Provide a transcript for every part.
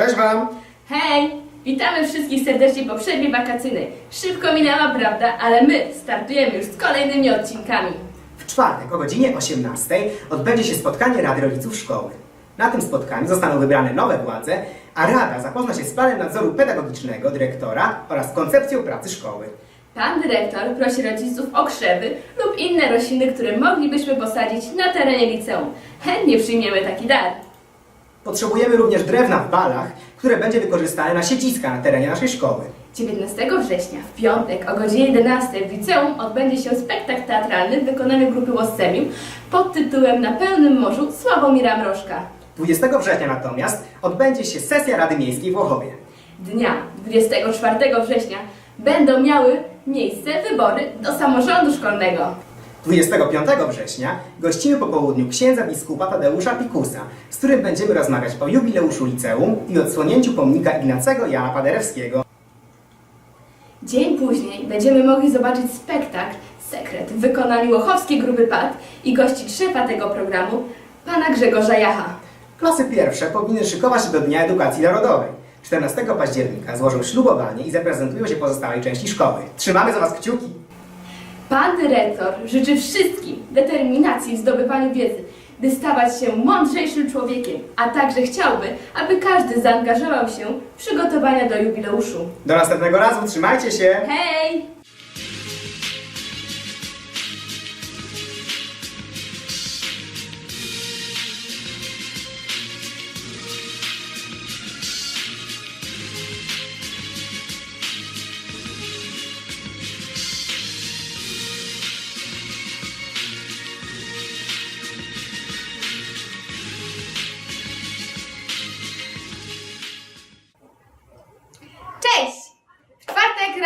Cześć Wam! Hej! Witamy wszystkich serdecznie po przerwie wakacyjnej. Szybko minęła, prawda? Ale my startujemy już z kolejnymi odcinkami. W czwartek o godzinie 18 odbędzie się spotkanie Rady Rodziców Szkoły. Na tym spotkaniu zostaną wybrane nowe władze, a Rada zapozna się z planem nadzoru pedagogicznego dyrektora oraz koncepcją pracy szkoły. Pan dyrektor prosi rodziców o krzewy lub inne rośliny, które moglibyśmy posadzić na terenie liceum. Chętnie przyjmiemy taki dar. Potrzebujemy również drewna w balach, które będzie wykorzystane na siedziska na terenie naszej szkoły. 19 września w piątek o godzinie 11 w liceum odbędzie się spektakl teatralny w wykonaniu grupy Łoscemium pod tytułem Na pełnym morzu Sławomira Mrożka. 20 września natomiast odbędzie się sesja Rady Miejskiej w Łochowie. Dnia 24 września będą miały miejsce wybory do samorządu szkolnego. 25 września gościmy po południu księdza biskupa Tadeusza Pikusa, z którym będziemy rozmawiać o jubileuszu liceum i odsłonięciu pomnika Ignacego Jana Paderewskiego. Dzień później będziemy mogli zobaczyć spektakl Sekret w wykonaniu Łochowskiej Grupy PAD i gościć szefa tego programu, pana Grzegorza Jacha. Klasy pierwsze powinny szykować się do Dnia Edukacji Narodowej. 14 października złożą ślubowanie i zaprezentują się pozostałej części szkoły. Trzymamy za Was kciuki! Pan dyrektor życzy wszystkim determinacji w zdobywaniu wiedzy, by stawać się mądrzejszym człowiekiem, a także chciałby, aby każdy zaangażował się w przygotowania do jubileuszu. Do następnego razu, trzymajcie się! Hej!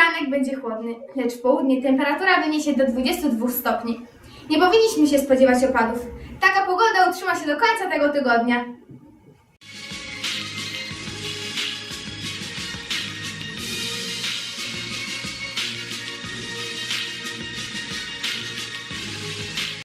Czwartek ranek będzie chłodny, lecz w południe temperatura wyniesie do 22 stopni. Nie powinniśmy się spodziewać opadów. Taka pogoda utrzyma się do końca tego tygodnia.